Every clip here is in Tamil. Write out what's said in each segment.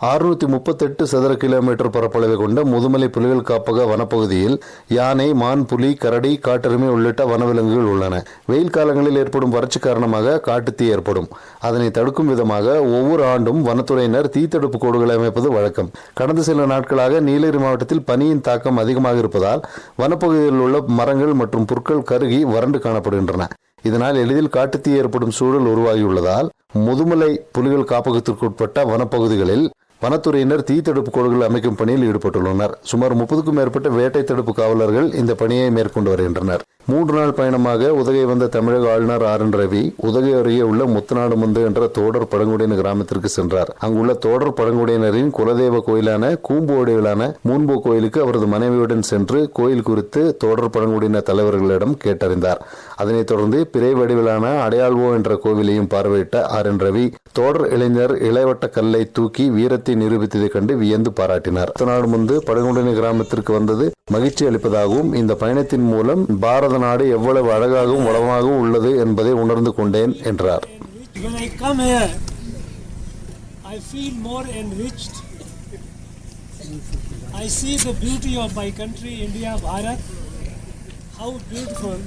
அறுநூத்தி முப்பத்தெட்டு சதுர கிலோமீட்டர் பரப்பளவை கொண்ட முதுமலை புலிகள் காப்பக வனப்பகுதியில் யானை மான் புலி கரடி காட்டெருமை உள்ளிட்ட வனவிலங்குகள் உள்ளன. வெயில் காலங்களில் ஏற்படும் வறட்சி காரணமாக காட்டுத்தீ ஏற்படும். அதனை தடுக்கும் விதமாக ஒவ்வொரு ஆண்டும் வனத்துறையினர் தீத்தடுப்பு கோடுகளை அமைப்பது வழக்கம். கடந்த சில நாட்களாக நீலகிரி மாவட்டத்தில் பனியின் தாக்கம் அதிகமாக இருப்பதால் வனப்பகுதியில் உள்ள மரங்கள் மற்றும் புற்கள் கருகி வறண்டு காணப்படுகின்றன. இதனால் எளிதில் காட்டுத்தீ ஏற்படும் சூழல் உருவாகியுள்ளதால் முதுமலை புலிகள் காப்பகத்திற்குட்பட்ட வனப்பகுதிகளில் வனத்துறையினர் தீ தடுப்பு கோடுகள் அமைக்கும் பணியில் ஈடுபட்டுள்ளனர். சுமார் முப்பதுக்கும் மேற்பட்ட வேட்டை தடுப்பு காவலர்கள் இந்த பணியை மேற்கொண்டு வருகின்றனர். மூன்று நாள் பயணமாக உதகை வந்த தமிழக ஆளுநர் ஆர் என் ரவி உதகை அருகே உள்ள முத்தநாடு முந்து என்ற தோடர் பழங்குடியின கிராமத்திற்கு சென்றார். அங்குள்ள தோடர் பழங்குடியினரின் குலதெய்வ கோயிலான கூம்போடையிலான மூன்போ கோயிலுக்கு அவரது மனைவியுடன் சென்று கோயில் குறித்து தோடர் பழங்குடியின தலைவர்களிடம் கேட்டறிந்தார். அதனைத் தொடர்ந்து பிறை வடிவிலான அடையாள்வோ என்ற கோவிலையும் பார்வையிட்ட ஆர் என் ரவி தோடர் இளைஞர் இளைவட்ட கல்லை தூக்கி வீரத்தை நிரூபித்ததைக் கண்டு வியந்து பாராட்டினார். முத்தநாடு முந்து பழங்குடியின கிராமத்திற்கு வந்தது மகிழ்ச்சி அளிப்பதாகவும் இந்த பயணத்தின் மூலம் பாரத நாடு எவ்வளவு அழகாகவும் வளமாகவும் உள்ளது என்பதை உணர்ந்து கொண்டேன் என்றார் feel more enriched. I see the beauty of my country, India, Bharat, how beautiful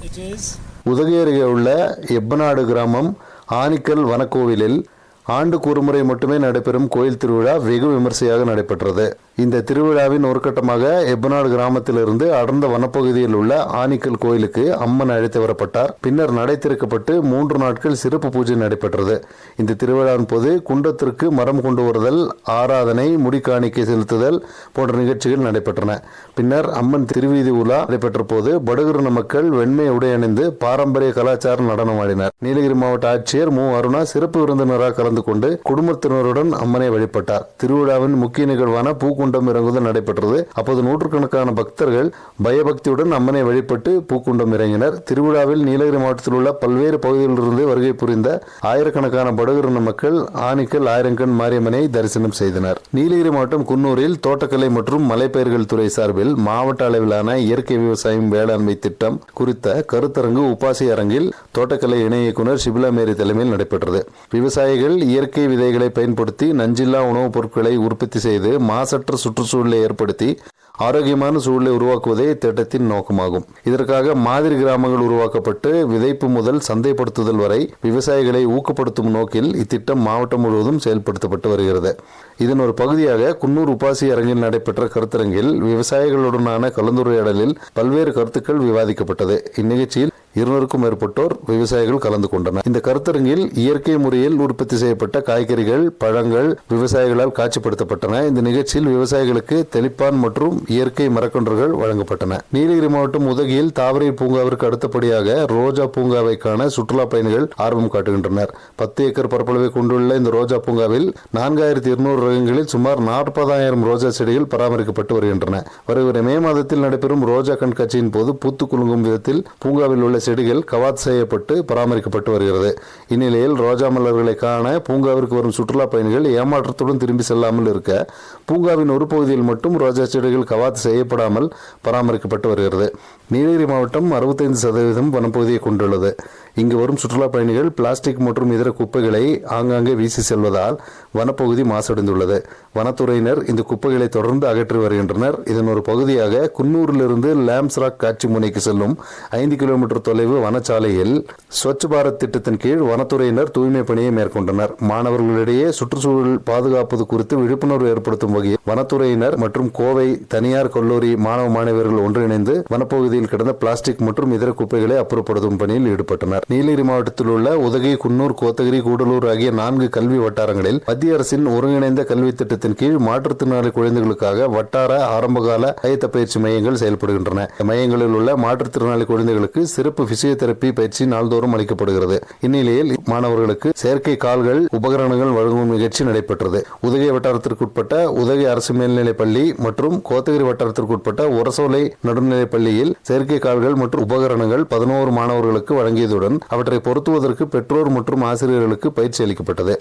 it is. Udhagai அருகே உள்ள எப்பநாடு கிராமம் ஆனிக்கல் வனக்கோவிலில் ஆண்டுக்கு ஒருமுறை மட்டுமே நடைபெறும் கோயில் திருவிழா வெகு விமர்சையாக நடைபெற்றது இந்த திருவிழாவின் ஒரு கட்டமாக எப்பநாடு கிராமத்திலிருந்து அடர்ந்த வனப்பகுதியில் உள்ள ஆனிக்கல் கோயிலுக்கு அம்மன் அழைத்து வரப்பட்டார். பின்னர் நடை திறக்கப்பட்டு மூன்று நாட்கள் சிறப்பு பூஜை நடைபெற்றது. இந்த திருவிழாவின் போது குண்டத்திற்கு மரம் கொண்டு வருதல் ஆராதனை முடிக்காணிக்கை செலுத்துதல் போன்ற நிகழ்ச்சிகள் நடைபெற்றன. பின்னர் அம்மன் திருவீதி உலா நடைபெற்ற போது படுகுருண மக்கள் வெண்மை உடை அணிந்து பாரம்பரிய கலாச்சார நடனம் ஆடினர். நீலகிரி மாவட்ட ஆட்சியர் மு. அருணா சிறப்பு விருந்தினராக கலந்து கொண்டு குடும்பத்தினருடன் அம்மனை வழிபட்டார். திருவிழாவின் முக்கிய நிகழ்வான பூக்குண்டம் இறங்குதல் நடைபெற்றது. அப்போது நூற்றுக்கணக்கான பக்தர்கள் பயபக்தியுடன் அம்மனை வழிபட்டு பூக்குண்டம் இறங்கினர். திருவிழாவில் நீலகிரி மாவட்டத்தில் உள்ள பல்வேறு பகுதிகளிலிருந்து வருகை புரிந்த ஆயிரக்கணக்கான படுகுருண மக்கள் ஆணிக்கல் ஆயிரங்கண் மாரியம்மனை தரிசனம் செய்தனர். நீலகிரி மாவட்டம் குன்னூரில் தோட்டக்கலை மற்றும் மலைப்பயிர்கள் துறை சார்பில் மாவட்ட அளவிலான இயற்கை விவசாயம் வேளாண்மை திட்டம் குறித்த கருத்தரங்கு உபாசி அரங்கில் தோட்டக்கலை இணை இயக்குனர் சிபிலா மேரி தலைமையில் நடைபெற்றது. விவசாயிகள் இயற்கை விதைகளை பயன்படுத்தி நஞ்சில்லா உணவுப் பொருட்களை உற்பத்தி செய்து மாசற்ற சுற்றுச்சூழலை ஏற்படுத்தி ஆரோக்கியமான சூழலை உருவாக்குவதே இத்திட்டத்தின் நோக்கமாகும். இதற்காக மாதிரி கிராமங்கள் உருவாக்கப்பட்டு விதைப்பு முதல் சந்தைப்படுத்துதல் வரை விவசாயிகளை ஊக்கப்படுத்தும் நோக்கில் இத்திட்டம் மாவட்டம் முழுவதும் செயல்படுத்தப்பட்டு வருகிறது. இதன் ஒரு பகுதியாக குன்னூர் உபாசி அரங்கில் நடைபெற்ற கருத்தரங்கில் விவசாயிகளுடனான கலந்துரையாடலில் பல்வேறு கருத்துக்கள் விவாதிக்கப்பட்டது. இந்நிகழ்ச்சியில் இருநூறுக்கும் மேற்பட்டோர் விவசாயிகள் கலந்து கொண்டனர். இந்த கருத்தரங்கில் இயற்கை முறையில் உற்பத்தி செய்யப்பட்ட காய்கறிகள் பழங்கள் விவசாயிகளால் காட்சிப்படுத்தப்பட்டன. இந்த நிகழ்ச்சியில் விவசாயிகளுக்கு தெளிப்பான் மற்றும் இயற்கை மரக்கன்றுகள் வழங்கப்பட்டன. நீலகிரி மாவட்டம் உதகையில் தாவரை பூங்காவிற்கு அடுத்தபடியாக ரோஜா பூங்காவை காண சுற்றுலா பயணிகள் ஆர்வம் காட்டுகின்றனர். பத்து ஏக்கர் பரப்பளவை கொண்டுள்ள இந்த ரோஜா பூங்காவில் நான்காயிரத்தி இருநூறு ரகங்களில் சுமார் நாற்பதாயிரம் ரோஜா செடிகள் பராமரிக்கப்பட்டு வருகின்றன. வருகிற மே மாதத்தில் நடைபெறும் ரோஜா கண்காட்சியின் போது பூத்து குலுங்கும் விதத்தில் பூங்காவில் உள்ள செடிகள் கவாத் செய்யப்பட்டு பராமரிக்கப்பட்டு வருகிறது. இந்நிலையில் ரோஜா மலர்களை காண பூங்காவிற்கு வரும் சுற்றுலா பயணிகள் ஏமாற்றத்துடன் திரும்பி செல்லாமல் இருக்க பூங்காவின் ஒரு பகுதியில் மட்டும் ரோஜா செடிகள் கவாத் செய்யப்படாமல் பராமரிக்கப்பட்டு வருகிறது. நீலகிரி மாவட்டம் அறுபத்தைந்து சதவீதம் வனப்பகுதியை கொண்டுள்ளது. இங்கு வரும் சுற்றுலா பயணிகள் பிளாஸ்டிக் மற்றும் இதர குப்பைகளை ஆங்காங்கே வீசி செல்வதால் வனப்பகுதி மாசடைந்துள்ளது. வனத்துறையினர் இந்த குப்பைகளை தொடர்ந்து அகற்றி வருகின்றனர். இதன் ஒரு பகுதியாக குன்னூரிலிருந்து லேம்ஸ் ராக் காட்சி முனைக்கு செல்லும் ஐந்து கிலோமீட்டர் தொலைவு வனச்சாலையில் ஸ்வச் பாரத் திட்டத்தின் கீழ் வனத்துறையினர் தூய்மை பணியை மேற்கொண்டனர். மாணவர்களிடையே சுற்றுச்சூழல் பாதுகாப்பது குறித்து விழிப்புணர்வு ஏற்படுத்தும் வகையில் வனத்துறையினர் மற்றும் கோவை தனியார் கல்லூரி மாணவ மாணவியர்கள் ஒன்றிணைந்து வனப்பகுதியில் கிடந்த பிளாஸ்டிக் மற்றும் இதர குப்பைகளை அப்புறப்படுத்தும் பணியில் ஈடுபட்டனர். நீலகிரி மாவட்டத்தில் உள்ள உதகை குன்னூர் கோத்தகிரி கூடலூர் ஆகிய நான்கு கல்வி வட்டாரங்களில் மத்திய அரசின் ஒருங்கிணைந்த கல்வி திட்டத்தின் கீழ் மாற்றுத்திறனாளி குழந்தைகளுக்காக வட்டார ஆரம்பகால ஆயத்த பயிற்சி மையங்கள் செயல்படுகின்றன. மையங்களில் உள்ள மாற்றுத்திறனாளி குழந்தைகளுக்கு சிறப்பு பிசியோதெரப்பி பயிற்சி நாள்தோறும் அளிக்கப்படுகிறது. இந்நிலையில் மாணவர்களுக்கு செயற்கை கால்கள் உபகரணங்கள் வழங்கும் நிகழ்ச்சி நடைபெற்றது. உதகை வட்டாரத்திற்குட்பட்ட உதகை அரசு மேல்நிலைப் பள்ளி மற்றும் கோத்தகிரி வட்டாரத்திற்குட்பட்ட உரசோலை நடுநிலைப் பள்ளியில் செயற்கை கால்கள் மற்றும் உபகரணங்கள் பதினோரு மாணவர்களுக்கு வழங்கியதுடன் அவற்றை பொருத்துவதற்கு பெற்றோர் மற்றும் ஆசிரியர்களுக்கு பயிற்சி அளிக்கப்பட்டது.